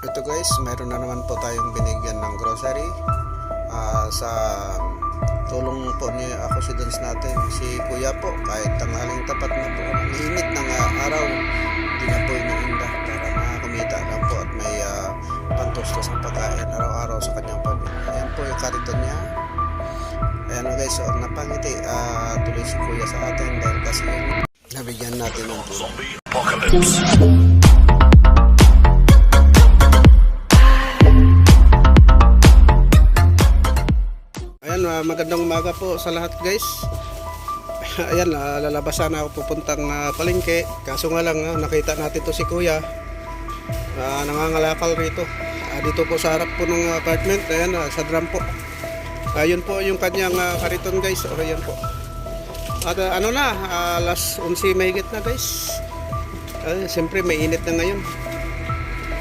Ito guys, mayroon na naman po tayong binigyan ng grocery Ah, sa tulong po ni ako si Dons natin. Si Kuya po, kahit tanghaling tapat na po, ang init ng ah, araw, hindi na po iniinda para makakumita lang po at may uh, pantustos ng pagkain araw-araw sa kanyang pamilya. Ayan po yung kariton niya. Ayan o guys, so, napangiti ah, tuloy si Kuya sa atin dahil kasi nabigyan natin ng tulong. Ayan, magandang umaga po sa lahat guys. Ayan, ah, lalabas sana ako pupuntang ah, palengke. Kaso nga lang, ah, nakita natin to si Kuya. Ah, nangangalakal rito. Ah, dito po sa harap po ng apartment. Ayan, ah, sa drum po. Ayun po yung kanyang ah, kariton guys. O, ayan po. At ah, ano na, ah, alas 11 mahigit na guys. Ay, siyempre may init na ngayon.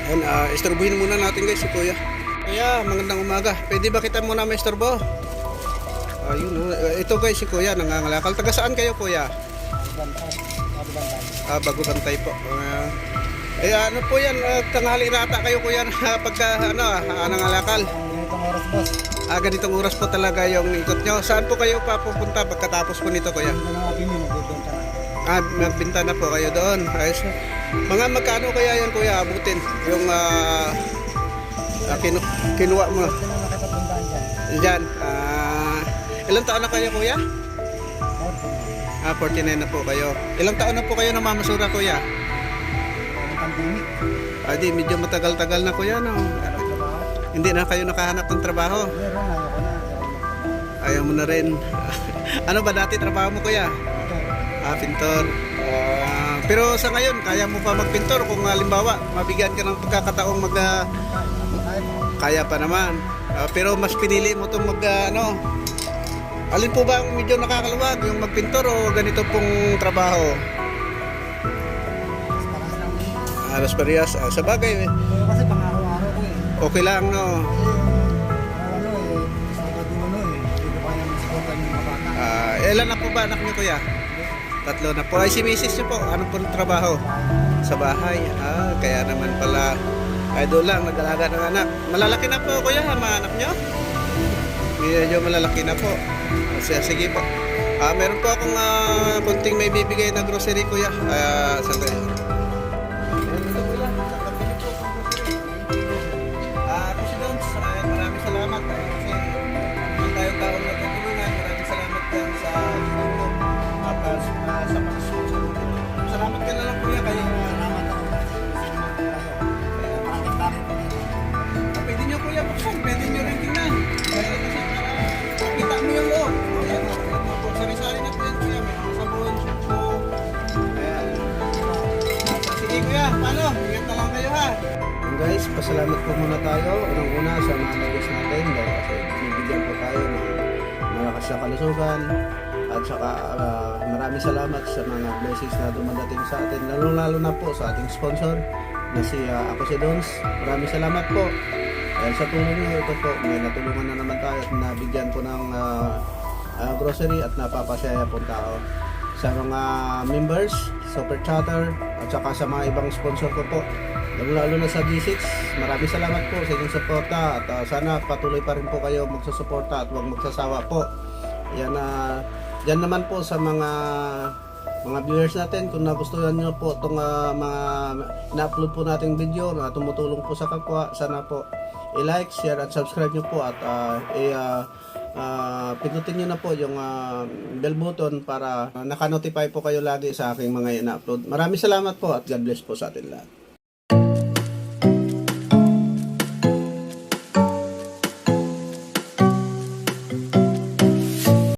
Ayan, uh, istorbohin muna natin guys si Kuya. Kuya, magandang umaga. Pwede ba kita muna may istorbo? Ayun, oh. ito guys si Kuya, nangangalakal. Taga saan kayo Kuya? Ah, bago bantay po. Ah, eh, ano po yan, ah, tanghali na ata kayo Kuya na pagka, ano, ah, nangalakal. Ganitong oras boss. Ah, ganitong oras po talaga yung ikot nyo. Saan po kayo papupunta pagkatapos po nito Kuya? Ah, magbinta na po kayo doon. Ayos. Mga magkano kaya yan kuya abutin? Yung ah ah, kinu kinuha mo dyan. Ah, ilang taon na kayo kuya? Ah, 49 na po kayo. Ilang taon na po kayo namamasura kuya? Pandemic. Ah, di, medyo matagal-tagal na kuya, no? Hindi na kayo nakahanap ng trabaho. Ayaw mo na rin. ano ba dati trabaho mo kuya? Ah, pintor. Ah, pero sa ngayon, kaya mo pa magpintor kung halimbawa, mabigyan ka ng pagkakataong mag ah, kaya pa naman. Ah, pero mas pinili mo itong mag ah, ano, alin po ba ang medyo nakakaluwag, yung magpintor o ganito pong trabaho? Alas parehas. Ah, sa bagay, eh, kasi pang araw-araw ko eh. okay lang, no? Ano eh. Ano eh. Ah, ilan na po ba anak niyo, kuya? Tatlo na po. Ay, si misis niyo po, ano po trabaho? Sa bahay. Ah, kaya naman pala, ay doon lang, nag-alaga ng anak. Malalaki na po, kuya, mga anak niyo? Medyo malalaki na po. Ah, Sige, po. Ah, meron po akong ah, kunting may bibigay na grocery, kuya. Ah, sandali. Guys, pasalamat po muna tayo. Unang-una sa mga nagos natin dahil kasi binibigyan po tayo ng malakas na kalusugan. At saka ah, maraming salamat sa mga blessings na dumadating sa atin. Lalo-lalo na po sa ating sponsor na si ah, Ako si Dons. Maraming salamat po. Dahil sa tulong niyo, ito po, may natulungan na naman tayo at nabigyan po ng ah, ah, grocery at napapasaya po tao. Sa mga members, super chatter, at saka sa mga ibang sponsor ko po. Lalo, lalo na sa G6, maraming salamat po sa inyong suporta at ah, sana patuloy pa rin po kayo magsusuporta at huwag magsasawa po. Yan na yan naman po sa mga mga viewers natin kung nagustuhan niyo po itong ah, mga na-upload po nating video na tumutulong po sa kapwa sana po i-like, share at subscribe niyo po at ah, i ah, ah, pindutin niyo na po yung ah, bell button para ah, naka-notify po kayo lagi sa aking mga ina-upload. Maraming salamat po at God bless po sa atin lahat.